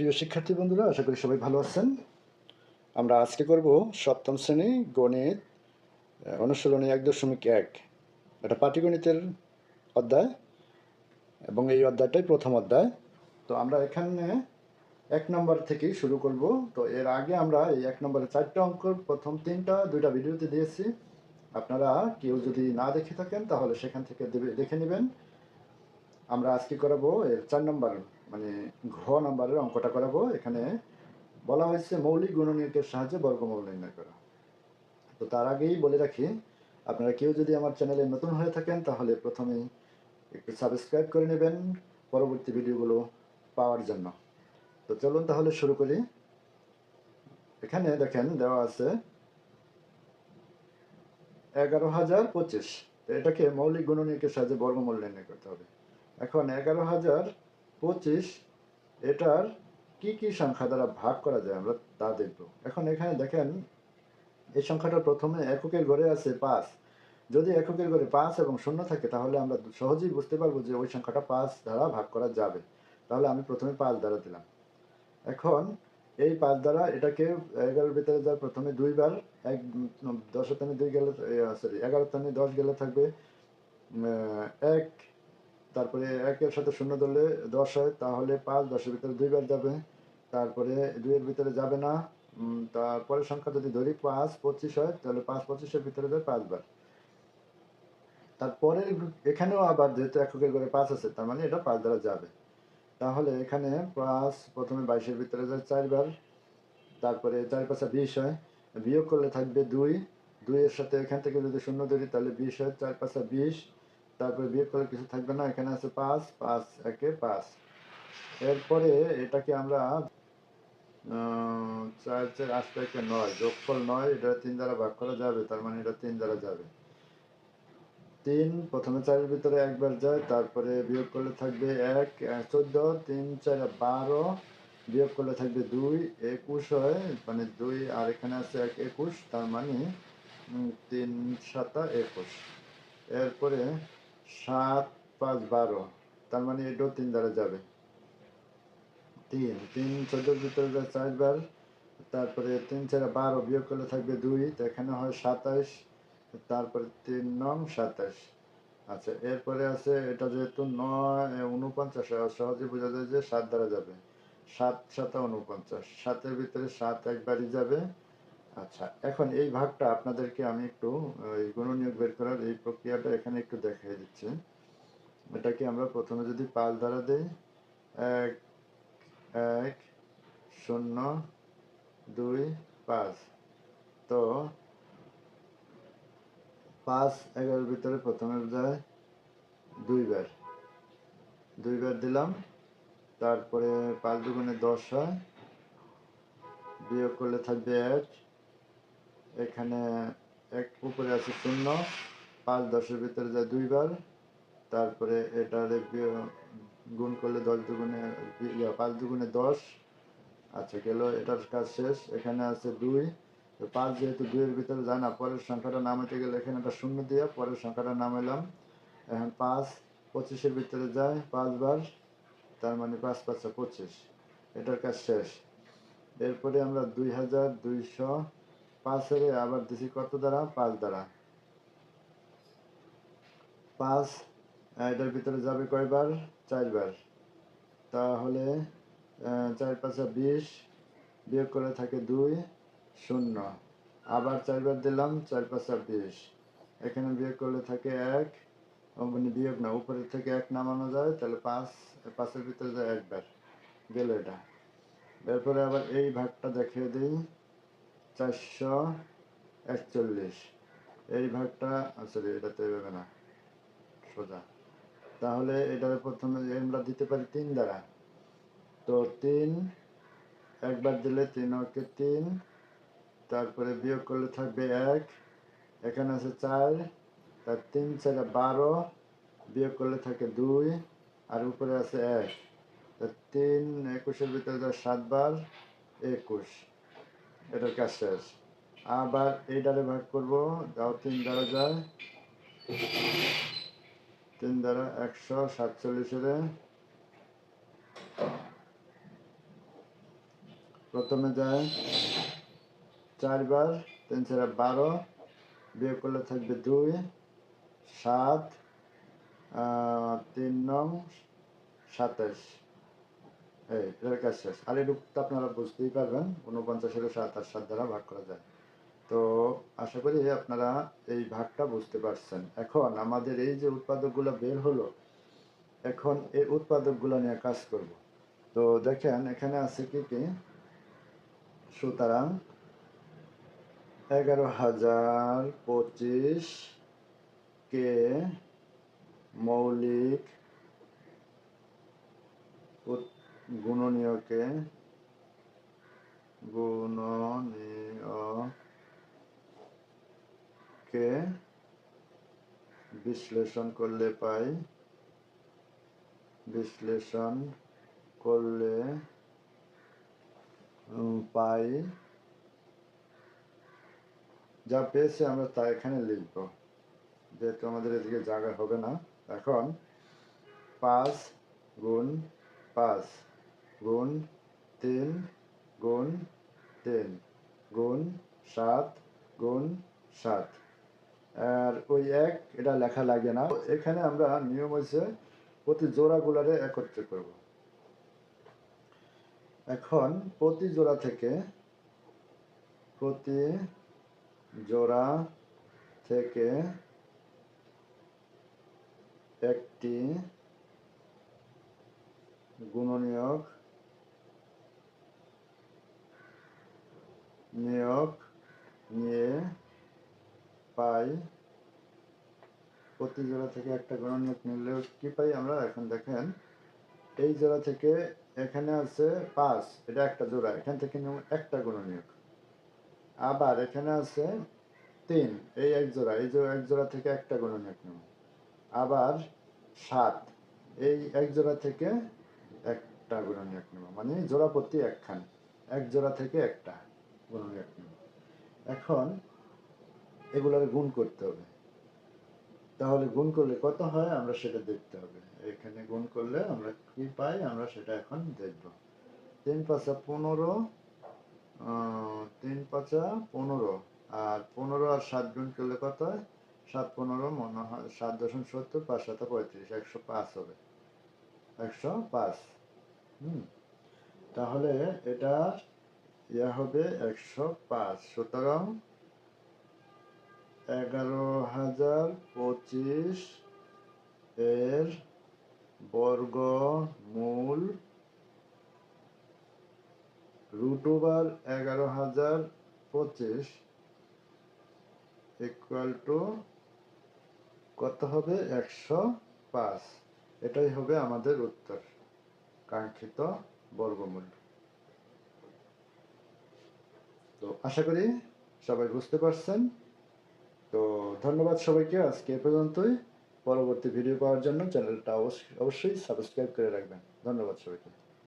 প্রিয় শিক্ষার্থী বন্ধুরা, আশা করি সবাই ভালো আছেন। আমরা আজকে করব সপ্তম শ্রেণি গণিত অনুশীলনী এক দশমিক এক। এটা পাটিগণিতের অধ্যায় এবং এই অধ্যায়টাই প্রথম অধ্যায়। তো আমরা এখানে এক নম্বর থেকেই শুরু করব। তো এর আগে আমরা এই এক নম্বরে চারটা অঙ্ক, প্রথম তিনটা, দুইটা ভিডিওতে দিয়েছি। আপনারা কেউ যদি না দেখে থাকেন, তাহলে সেখান থেকে দেখে নেবেন। আমরা আজকে করাবো এর চার নম্বর মানে ঘ নাম্বারের অঙ্কটা করাবো। এখানে বলা হয়েছে মৌলিক গুণনীয়কের সাহায্যে বর্গমূল নির্ণয় করা। তো তার আগেই বলে রাখি, আপনারা কেউ যদি আমার চ্যানেলে নতুন হয়ে থাকেন, তাহলে প্রথমেই একটু সাবস্ক্রাইব করে নেবেন পরবর্তী ভিডিওগুলো পাওয়ার জন্য। তো চলুন তাহলে শুরু করি। এখানে দেখেন দেওয়া আছে এগারো হাজার পঁচিশ। এটাকে মৌলিক গুণনীয়কের সাহায্যে বর্গমূল নির্ণয় করতে হবে। এখন এগারো হাজার পঁচিশ, এটার কি কি সংখ্যা দ্বারা ভাগ করা যায় আমরা তা দেখব। এখন এখানে দেখেন, এই সংখ্যাটা প্রথমে এককের ঘরে আছে পাঁচ। যদি এককের ঘরে পাঁচ এবং শূন্য থাকে, তাহলে আমরা সহজেই বুঝতে পারব যে ওই সংখ্যাটা পাঁচ দ্বারা ভাগ করা যাবে। তাহলে আমি প্রথমে পাঁচ দ্বারা দিলাম। এখন এই পাঁচ দ্বারা এটাকে এগারোর ভিতরে যার প্রথমে দুইবার, এক দশের টানে দুই গেলে সরি এগারো টানে দশ গেলে থাকবে এক তারপরে একের সাথে শূন্য ধরলে দশ হয়, তাহলে পাঁচ, দশের ভিতরে দুইবার যাবে। তারপরে দুইয়ের ভিতরে যাবে না। তারপরের সংখ্যা যদি ধরি পাঁচ, পঁচিশ হয়, তাহলে পাঁচ, পঁচিশের ভিতরে যায় পাঁচবার তারপরে এখানেও আবার যেহেতু এককের ঘরে পাঁচ আছে, তার মানে এটা পাঁচ দ্বারা যাবে। তাহলে এখানে পাঁচ, প্রথমে বাইশের ভিতরে যায় চারবার তারপরে চার পাঁচা বিশ হয়। বিয়োগ করলে থাকবে দুই। দুইয়ের সাথে এখান থেকে যদি শূন্য ধরি, তাহলে বিশ হয়, চার পাঁচা বিশ। তারপরে বিয়োগ করলে কিছু থাকবে না, এখানে আছে পাঁচ পাঁচ, একে পাঁচ। এরপরে এটাকে আমরা চার চার, আট একে নয়, যোগফল নয়, এটা তিন দ্বারা ভাগ করা যাবে, তার মানে এটা তিন দ্বারা যাবে। তিন, প্রথমে চারের ভিতরে একবার যায়, তারপরে বিয়োগ করলে থাকবে এক চোদ্দ, তিন, চার বারো, বিয়োগ করলে থাকবে দুই, একুশ হয় মানে দুই, আর এখানে আছে এক, একুশ, তার মানে তিন সাতা একুশ। এরপরে সাত পাঁচ বারো। তার মানে এটাও তিন দ্বারা যাবে। তিন তিন চোদ্দোর ভিতরে চারবার তারপরে তিন চার বারো বিয়োগ করলে থাকবে দুই। তো এখানে হয় সাতাইশ তারপরে তিন নং সাতাইশ আচ্ছা এরপরে আছে, এটা যেহেতু নয় উনপঞ্চাশ সহজে বোঝা যায় যে সাত দ্বারা যাবে। সাত, সাতা উনপঞ্চাশ সাতের ভিতরে সাত একবারই যাবে। আচ্ছা এখন এই ভাগটা আপনাদেরকে আমি একটু, এই গুণনীয়ক বের করার এই প্রক্রিয়াটা এখানে একটু দেখাই দিচ্ছি। এটাকে আমরা প্রথমে যদি পাঁচ দ্বারা দিই, এক এক, শূন্য, দুই, পাঁচ। তো পাঁচ এগারোর ভিতরে প্রথমে যায় দুইবার। দুইবার দিলাম, তারপরে পাঁচ দুগুণে দশ হয়, বিয়োগ করলে থাকবে এক এখানে এক উপরে আছে শূন্য, পাঁচ দশের ভিতরে যায় দুইবার। তারপরে এটারে গুণ করলে দশ দুগুণে পাঁচ দুগুণে দশ। আচ্ছা গেল, এটার কাজ শেষ। এখানে আছে দুই। পাঁচ যেহেতু দুইয়ের ভিতরে যায় না, পরের সংখ্যাটা নামাতে গেলে এখানে একটা শূন্য দিয়ে পরের সংখ্যাটা নামাইলাম এখন পাঁচ, পঁচিশের ভিতরে যায় পাঁচবার, তার মানে পাঁচ পাঁচশো পঁচিশ। এটার কাজ শেষ। এরপরে আমরা দুই হাজার দুইশো পাঁচের আবার দিছি কত দ্বারা? পাঁচ দ্বারা। পাঁচ এটার ভিতরে যাবে কয়বার? চারবার। তাহলে চার পাঁচা বিশ বিয়োগ করে থাকে দুই, শূন্য। আবার চারবার দিলাম, চার পাঁচা বিশ। এখানে বিয়োগ করলে থাকে এক বিয়োগ না, উপরের থেকে এক নামানো যায়, তাহলে পাঁচ, পাঁচের ভিতরে যায় একবার। গেল এটা। এরপরে আবার এই ভাগটা দেখিয়ে দিই। চারশো একচল্লিশ। এই ভাগটা আসলে এটাতে হবে না, সোজা। তাহলে এটার প্রথমে আমরা দিতে পারি তিন দ্বারা, তো তিন, একবার দিলে তিন, ওকে তিন, তারপরে বিয়োগ করলে থাকবে এক, এখানে আছে চার, তার তিন চারে বারো, বিয়োগ করলে থাকে দুই, আর উপরে আছে এক তিন একুশের ভিতরে সাতবার একুশ। এটার কাজ শেষ। আবার এই ডালে ভাগ করব তাও তিন দ্বারা যায়। তিন দ্বারা একশো সাতচল্লিশের প্রথমে যায় চারবার, তিন ছাড়া বারো, বিয়োগ করলে থাকবে দুই, সাত তিন নং সাতাশ। এটার কাজ শেষ। আর এটুকু আপনারা বুঝতেই পারবেন উনপঞ্চাশের সাত আর সাত দ্বারা ভাগ করা যায়। তো আশা করি আপনারা এই ভাগটা বুঝতে পারছেন। এখন আমাদের এই যে উৎপাদকগুলো বের হলো, এখন এই উৎপাদকগুলো নিয়ে কাজ করব। তো দেখেন, এখানে আছে কি কি? সুতরাং এগারো হাজার পঁচিশ কে মৌলিক উৎ- গুণনীয়কে গুণনীয়কে বিশ্লেষণ করলে পাই বিশ্লেষণ করলে পাই যা পেয়েছি আমরা তা এখানে লিখব। যেহেতু আমাদের এদিকে জায়গা হবে না। এখন পাঁচ গুণ পাঁচ। গুণ তিন গুণ তিন গুণ সাত গুণ সাত আর ওই এক, এটা লেখা লাগে না। এখানে আমরা নিয়ম হচ্ছে প্রতি জোড়াগুলারে একত্রে করব। এখন প্রতি জোড়া থেকে প্রতি জোড়া থেকে একটি গুণনীয়ক নিয়োগ নিয়ে পাই। প্রতি জোড়া থেকে একটা গুণনীয়ক নিলে কি পাই আমরা? এখন দেখেন, এই জোড়া থেকে এখানে আছে পাঁচ, এটা একটা জোড়া, এখান থেকে নেব একটা গুণনীয়ক আবার এখানে আছে তিন, এই এক জোড়া, এই এক জোড়া থেকে একটা গুণনীয়ক নেব। আবার সাত, এই এক জোড়া থেকে একটা গুণনীয়ক নেব মানে জোড়া প্রতি একখান, এক জোড়া থেকে একটা। গুণনীয়ক নেব এখন এগুলোর গুণ করতে হবে। তাহলে গুণ করলে কত হয়? আমরা সেটা দেখতে হবে। এখানে গুণ করলে আমরা কি পাই? আমরা সেটা এখন দেখব। তিন পাঁচা পনেরো তিন পাঁচা পনেরো। আর পনেরো আর সাত গুণ করলে কত হয়? সাত পনেরো মনে হয়, সাত দশমিক সত্তর, পাঁচ সাত পঁয়ত্রিশ। একশো পাঁচ হবে। একশো পাঁচ। হুম। তাহলে এটা ইয়া হবে একশো পাঁচ। সুতরাং এগারো হাজার পঁচিশ এর বর্গ মূল রুট এগারো হাজার পঁচিশ ইকুয়াল টু কত হবে? একশো পাঁচ। এটাই হবে আমাদের উত্তর, কাঙ্ক্ষিত বর্গমূল। তো আশা করি সবাই বুঝতে পারছেন। তো ধন্যবাদ সবাইকে আজকে এ পর্যন্তই। পরবর্তী ভিডিও পাওয়ার জন্য চ্যানেলটা অবশ্যই অবশ্যই সাবস্ক্রাইব করে রাখবেন। ধন্যবাদ সবাইকে।